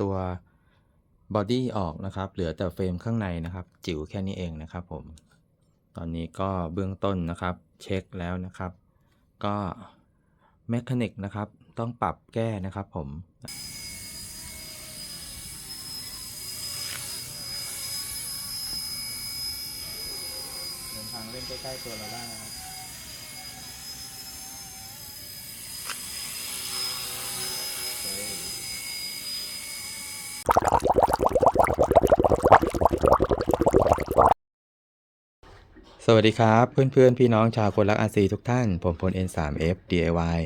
ตัวบอดี้ออกนะครับ เหลือแต่เฟรมข้างในนะครับ จิ๋วแค่นี้เองนะครับผม ตอนนี้ก็เบื้องต้นนะครับ เช็คแล้วนะครับ ก็แมคานิกนะครับ ต้องปรับแก้นะครับผมเดินทางเล่นใกล้ๆตัวเราได้นะครับ สวัสดีครับ เพื่อนๆ พี่น้องชาวคนรักอาซีทุกท่าน ผมพล N3F DIY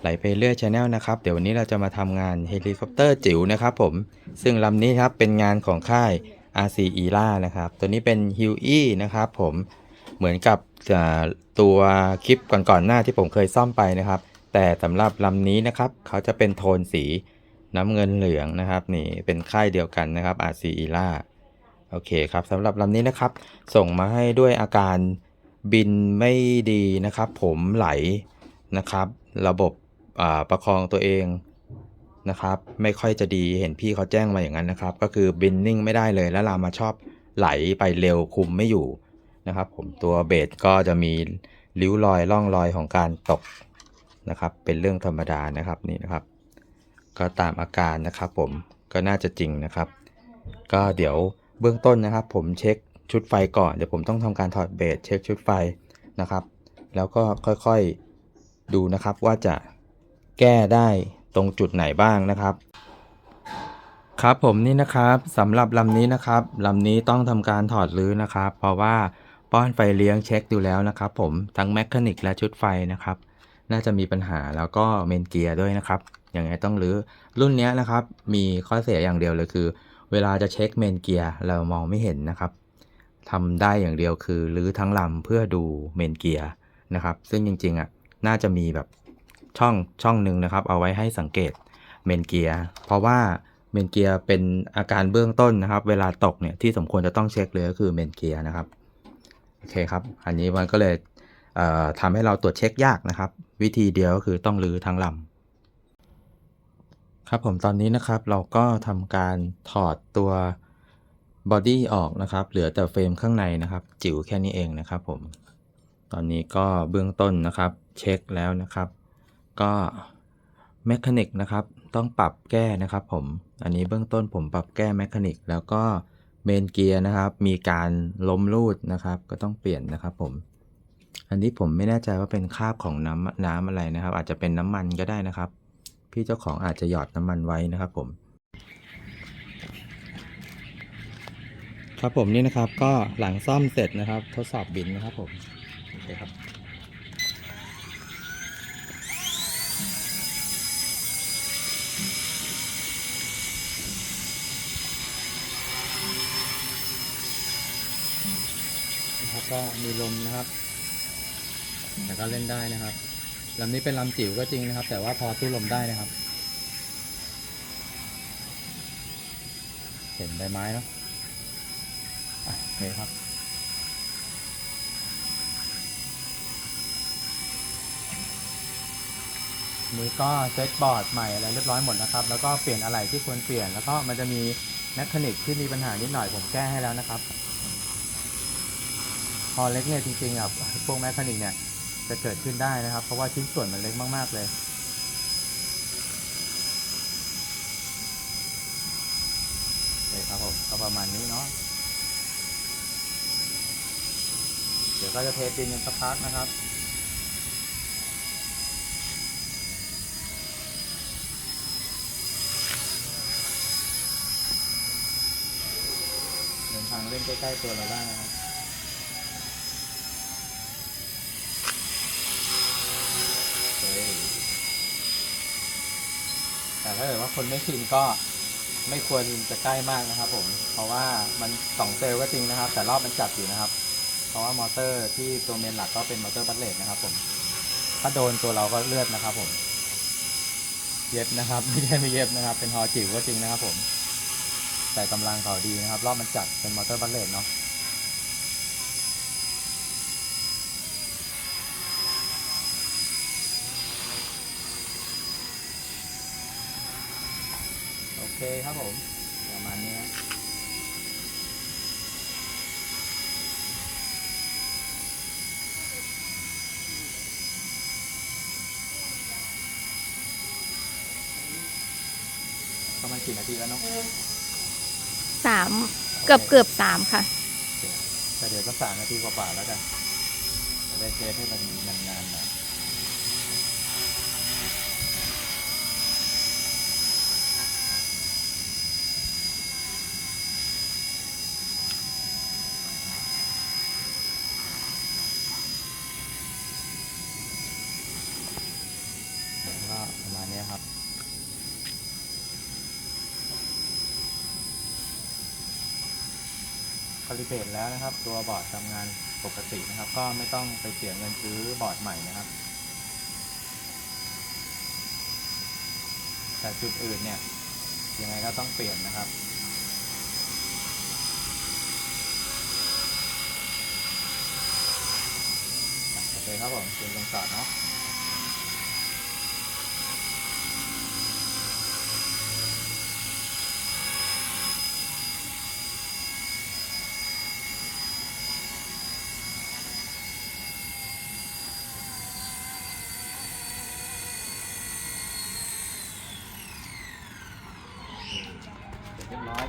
ไหลไปเรื่อยชาแนลนะครับ เดี๋ยววันนี้เราจะมาทำงานเฮลิคอปเตอร์จิ๋วนะครับผม ซึ่งลำนี้ครับเป็นงานของค่าย RC e r a นะครับ ตัวนี้เป็น h u e นะครับผมเหมือนกับตัวคลิปก่อนๆหน้าที่ผมเคยซ่อมไปนะครับ แต่สำหรับลำนี้นะครับ เขาจะเป็นโทนสีน้ำเงินเหลืองนะครับ นี่เป็นค่ายเดียวกันนะครับ RC e r a โอเคครับสำหรับลำนี้นะครับ ส่งมาให้ด้วยอาการบินไม่ดีนะครับ ผมไหลนะครับ ระบบประคองตัวเองนะครับ ไม่ค่อยจะดีเห็นพี่เขาแจ้งมาอย่างนั้นนะครับ ก็คือบินนิ่งไม่ได้เลยแล้วลามาชอบไหลไปเร็วคุมไม่อยู่นะครับ ผมตัวเบสก็จะมีริ้วรอยร่องรอยของการตกนะครับ เป็นเรื่องธรรมดานะครับนี่นะครับ ก็ตามอาการนะครับ ผมก็น่าจะจริงนะครับ ก็เดี๋ยว เบื้องต้นนะครับ ผมเช็คชุดไฟก่อน เดี๋ยวผมต้องทำการถอดเบสเช็คชุดไฟนะครับ แล้วก็ค่อยๆดูนะครับว่าจะแก้ได้ตรงจุดไหนบ้างนะครับ ครับผมนี่นะครับสำหรับลำนี้นะครับลำนี้ต้องทำการถอดรื้อนะครับ เพราะว่าป้อนไฟเลี้ยงเช็คดูแล้วนะครับ ผมทั้งแมคานิกและชุดไฟนะครับ น่าจะมีปัญหาแล้วก็เมนเกียร์ด้วยนะครับยังไงต้องรื้อรุ่นนี้นะครับ มีข้อเสียอย่างเดียวเลยคือ เวลาจะเช็คเมนเกียร์เรามองไม่เห็นนะครับทำได้อย่างเดียวคือรื้อทั้งลำเพื่อดูเมนเกียร์นะครับ ซึ่งจริงๆอะน่าจะมีแบบช่องช่องหนึ่งนะครับ เอาไว้ให้สังเกตเมนเกียร์เพราะว่าเมนเกียร์เป็นอาการเบื้องต้นนะครับ เวลาตกเนี่ยที่สมควรจะต้องเช็คเลยก็คือเมนเกียร์นะครับโอเคครับ อันนี้มันก็เลยเอ่อทำให้เราตรวจเช็คยากนะครับ วิธีเดียวก็คือต้องรื้อทั้งลำ ครับผมตอนนี้นะครับเราก็ทำการถอดตัวบอดี้ออกนะครับ เหลือแต่เฟรมข้างในนะครับ จิ๋วแค่นี้เองนะครับผม ตอนนี้ก็เบื้องต้นนะครับ เช็คแล้วนะครับ ก็แมคานิกนะครับต้องปรับแก้นะครับผม อันนี้เบื้องต้นผมปรับแก้แมคานิกแล้วก็เมนเกียร์นะครับ มีการล้มรูดนะครับ ก็ต้องเปลี่ยนนะครับผม อันนี้ผมไม่แน่ใจว่าเป็นคราบของน้ำน้ำอะไรนะครับ อาจจะเป็นน้ำมันก็ได้นะครับ พี่เจ้าของอาจจะหยอดน้ำมันไว้นะครับผม ครับผมนี่นะครับก็หลังซ่อมเสร็จนะครับ ทดสอบบินนะครับผมโอเคครับนะครับก็มีลมนะครับ แต่ก็เล่นได้นะครับ ลำนี้เป็นลำจิ๋วก็จริงนะครับ แต่ว่าพอสู้ลมได้นะครับ เห็นใบไม้เนาะอะโอเคครับนี่ก็เซตบอร์ดใหม่อะไรเรียบร้อยหมดนะครับ แล้วก็เปลี่ยนอะไรที่ควรเปลี่ยน แล้วก็มันจะมีแมคานิกที่มีปัญหานิดหน่อยผมแก้ให้แล้วนะครับ พอเล็กเนี่ยจริงๆอะพวกแมคานิกเนี่ย จะเกิดขึ้นได้นะครับ เพราะว่าชิ้นส่วนมันเล็กมาก ๆ เลยโอเคครับผมก็ประมาณนี้เนาะเดี๋ยวก็จะเทสดินกันสักพักนะครับเดินทางเล่นใกล้ ๆ ตัวเราได้นะครับ โอเค แต่ถ้าเกิดว่าคนไม่ชินก็ไม่ควรจะใกล้มากนะครับ ผม เพราะว่ามันสองเซลล์ก็จริงนะครับ แต่รอบมันจัดอยู่นะครับ เพราะว่ามอเตอร์ที่ตัวเมนหลักก็เป็นมอเตอร์บัตเลตนะครับ ผม ถ้าโดนตัวเราก็เลือดนะครับ ผม เย็บนะครับ ไม่ใช่ไม่เย็บนะครับ เป็นฮอจิ๋วก็จริงนะครับ ผม แต่กำลังเขาดีนะครับ รอบมันจัดเป็นมอเตอร์บัตเลตเนาะ เคครับผมประมาณนี้นะประมาณกี่นาทีแล้วน้องสามเกือบเกือบสามค่ะแต่เดี๋ยวก็สามนาทีกว่าๆแล้วกันจะได้เทสให้มันนานๆหน่อยก็ ประมาณนี้ครับ คาลิเบตแล้วนะครับ ตัวบอร์ดทำงานปกตินะครับ ก็ไม่ต้องไปเสียเงินซื้อบอร์ดใหม่นะครับ แต่จุดอื่นเนี่ยยังไงก็ต้องเปลี่ยนนะครับโอเคครับผมเตรียมลงจอดเนาะ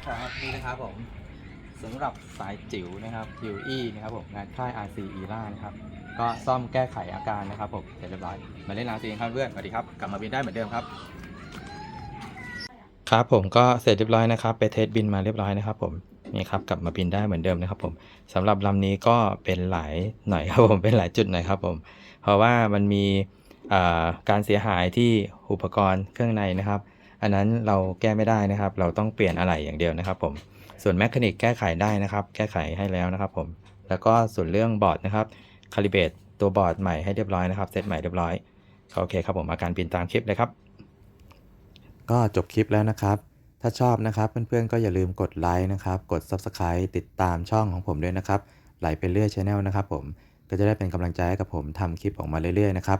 ครับนี่นะครับผมสำหรับสายจิ๋วนะครับจิ๋วอี้นะครับผมงานค่าย RC e r a นะครับก็ซ่อมแก้ไขอาการนะครับผมเสร็จเรียบร้อยมาเล่น RC กันครับเพื่อนสวัสดีครับกลับมาบินได้เหมือนเดิมครับ ครับผมก็เสร็จเรียบร้อยนะครับ ไปเทสบินมาเรียบร้อยนะครับผมนี่ครับกลับมาบินได้เหมือนเดิมนะครับผมสำหรับลำนี้ก็เป็นหลายหน่อยครับผมเป็นหลายจุดหน่อยครับผมเพราะว่ามันมีการเสียหายที่อุปกรณ์เครื่องในนะครับ อันนั้นเราแก้ไม่ได้นะครับ เราต้องเปลี่ยนอะไหล่อย่างเดียวนะครับ ผม ส่วนแมคานิกแก้ไขได้นะครับ แก้ไขให้แล้วนะครับ ผม แล้วก็ส่วนเรื่องบอร์ดนะครับคาลิเบตตัวบอร์ดใหม่ให้เรียบร้อยนะครับ เซตใหม่เรียบร้อย โอเคครับผมอาการบินตามคลิปเลยครับ ก็จบคลิปแล้วนะครับ ถ้าชอบนะครับ เพื่อนๆก็อย่าลืมกดไลค์นะครับ กด Subscribe ติดตามช่องของผมด้วยนะครับ ไหลไปเรื่อยช anel นะครับผม ก็จะได้เป็นกำลังใจให้กับผมทำคลิปออกมาเรื่อยๆนะครับ